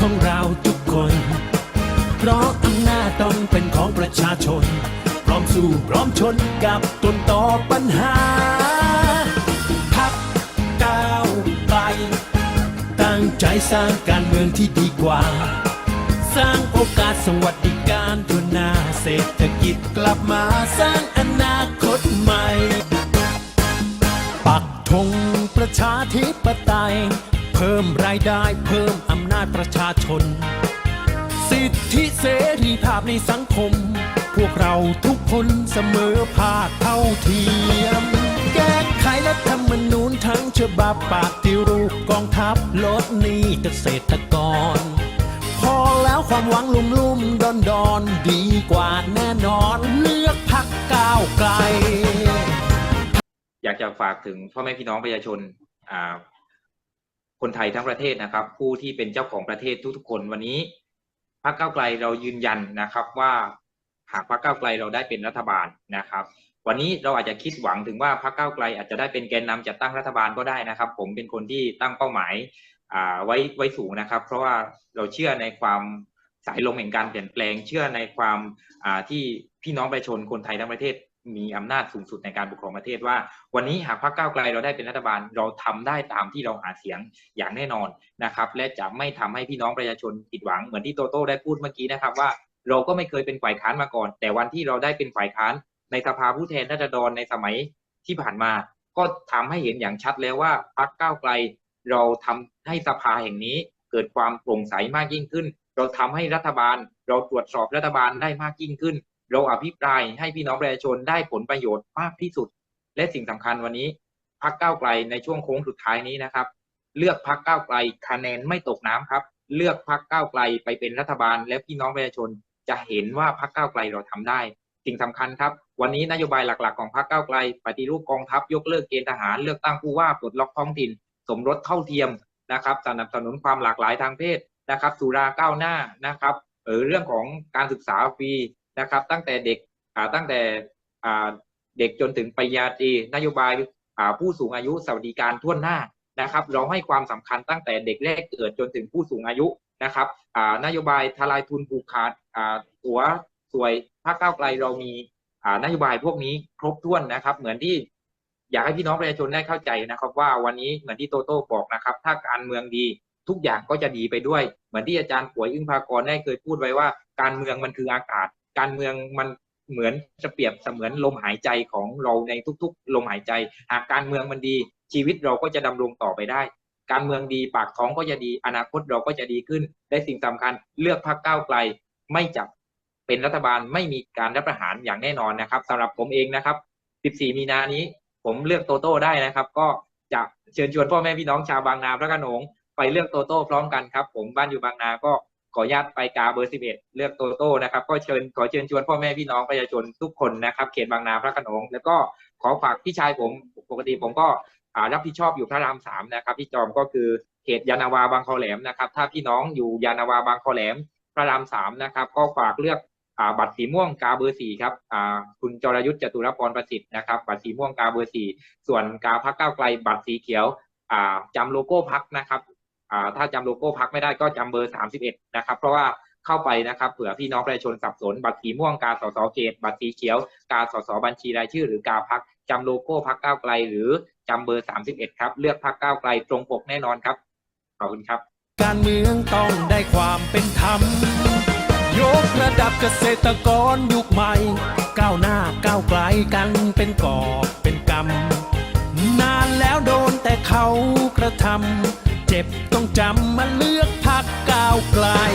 ของเราทุกคน เพราะอำนาจต้องเป็นของประชาชน พร้อมสู้พร้อมชนกับต้นต่อปัญหา พักก้าวไกลตั้งใจสร้างการเมืองที่ดีกว่า สร้างโอกาสสวัสดิการทุนนาเศรษฐกิจกลับมาสร้างอนาคตใหม่ ปักธงประชาธิปไตย เพิ่มรายได้เพิ่มอ นาจประชาชน สิทธิเสรีภาพในสังคม พวกเราทุกคนเสมอภาคเท่าเทียม แก้ไขรัฐธรรมนูญทั้งฉบับปฏิรูปกองทัพลดหนี้เกษตรกร พอแล้วความหวังลุ่มลุ่มดอนดอนดีกว่าแน่นอนเลือกพักก้าวไกล อยากจะฝากถึงพ่อแม่พี่น้องประชาชนอ่า คนไทยทั้งประเทศนะครับ ผู้ที่เป็นเจ้าของประเทศทุกๆคนวันนี้พรรคก้าวไกลเรายืนยันนะครับว่าหากพรรคก้าวไกลเราได้เป็นรัฐบาลนะครับ วันนี้เราอาจจะคิดหวังถึงว่าพรรคก้าวไกลอาจจะได้เป็นแกนนำจัดตั้งรัฐบาลก็ได้นะครับ ผมเป็นคนที่ตั้งเป้าหมายอ่าไว้ไว้สูงนะครับ เพราะว่าเราเชื่อในความ สายลมแห่งการเปลี่ยนแปลงเชื่อในความที่พี่น้องประชาชนคนไทยทั้งประเทศมีอำนาจสูงสุดในการปกครองประเทศว่า วันนี้หากพรรคก้าวไกลเราได้เป็นรัฐบาลเราทำได้ตามที่เราหาเสียงอย่างแน่นอนนะครับ และจะไม่ทำให้พี่น้องประชาชนผิดหวังเหมือนที่โตโต้ได้พูดเมื่อกี้นะครับว่า เราก็ไม่เคยเป็นฝ่ายค้านมาก่อน แต่วันที่เราได้เป็นฝ่ายค้าน ในสภาผู้แทนราษฎรในสมัยที่ผ่านมา ก็ทำให้เห็นอย่างชัดแล้วว่าพรรคก้าวไกล เราทำให้สภาแห่งนี้เกิดความโปร่งใสมากยิ่งขึ้น เราทำให้รัฐบาล เราตรวจสอบรัฐบาลได้มากยิ่งขึ้น เราอภิปรายให้พี่น้องประชาชนได้ผลประโยชน์มากที่สุด และสิ่งสำคัญวันนี้พักก้าไกลในช่วงโค้งสุดท้ายนี้นะครับ เลือกพักก้าไกลคะแนนไม่ตกน้ำครับ เลือกพักก้าไกลไปเป็นรัฐบาล และพี่น้องประชาชนจะเห็นว่าพักก้าไกลเราทำได้ สิ่งสำคัญครับ วันนี้นโยบายหลักๆ ของพรรคก้าไกล ปฏิรูปกองทัพยกเลิกเกณฑ์ทหารเลือกตั้งผู้ว่าปลดล็อกท้องถิ่น สมรสเท่าเทียมนะครับสนับสนุนความหลากหลายทางเพศ นะครับสุราก้าวหน้านะครับเออเรื่องของการศึกษาฟรีนะครับ ตั้งแต่เด็กอ่าตั้งแต่อ่าเด็กจนถึงปริญญาตรีนโยบายอ่าผู้สูงอายุสวัสดิการทั่วหน้านะครับ เราให้ความสำคัญตั้งแต่เด็กแรกเกิดจนถึงผู้สูงอายุนะครับอ่านโยบายทลายทุนผูกขาดอ่าตัวสวยภาคเก้าไกลเรามีอ่านโยบายพวกนี้ครบถ้วนนะครับ เหมือนที่อยากให้พี่น้องประชาชนได้เข้าใจนะครับ ว่าวันนี้เหมือนที่โตโต้บอกนะครับ ถ้าการเมืองดี ทุกอย่างก็จะดีไปด้วย เหมือนที่อาจารย์ป่วยอึ้งภากรได้เคยพูดไว้ว่า การเมืองมันคืออากาศ การเมืองมันเหมือนจะเปรียบเสมือนลมหายใจของเราในทุกๆ ลมหายใจ หากการเมืองมันดีชีวิตเราก็จะดำรงต่อไปได้ การเมืองดีปากท้องก็จะดี อนาคตเราก็จะดีขึ้นและสิ่งสำคัญ เลือกพรรคก้าวไกล ไม่จับเป็นรัฐบาลไม่มีการรัฐประหารอย่างแน่นอนนะครับสำหรับผมเองนะครับ 14 มีนานี้ผมเลือกโตโต้ได้นะครับ ก็จะเชิญชวนพ่อแม่พี่น้องชาวบางนาพระโขนง ไปเลือกโตโต้พร้อมกันครับ ผมบ้านอยู่บางนาก็ขออนุญาตไปกาเบอร์ 11 เลือกโตโต้นะครับ ก็เชิญขอเชิญชวนพ่อแม่พี่น้องประชาชนทุกคนนะครับเขตบางนาพระขนงแล้วก็ขอฝากพี่ชายผมปกติผมก็รับผิดชอบอยู่พระรามสามนะครับพี่จอมก็คือเขตยานาวาบางคอแหลมนะครับ ถ้าพี่น้องอยู่ยานาวาบางคอแหลม พระรามสามนะครับ ก็ฝากเลือกอบัตรสีม่วงกาเบอร์สี่ครับคุณจรยุทธ์จตุรพรประสิทธิ์นะครับบัตรสีม่วงกาเบอร์สี่ส่วนกาพักก้าไกลบัตรสีเขียวจำโลโก้พักนะครับ ถ้าจำโลโก้พักไม่ได้ก็จำเบอร์สามสิบเอ็ดนะครับ เพราะว่าเข้าไปนะครับเผื่อพี่น้องประชาชนสับสน บัตรสีม่วงกาสสเขตบัตรสีเขียวกาสสบัญชีรายชื่อหรือกาพักจำโลโก้พักก้าวไกล หรือจำเบอร์สามสิบเอ็ดครับ เลือกพักก้าวไกลตรงปกแน่นอนครับขอบคุณครับ การเมืองต้องได้ความเป็นธรรมยกระดับเกษตรกรยุคใหม่ก้าวหน้าก้าวไกลกันเป็นกอบเป็นกำนานแล้วโดนแต่เขากระทำ็บ ต้องจำมาเลือกพักก้าวไกล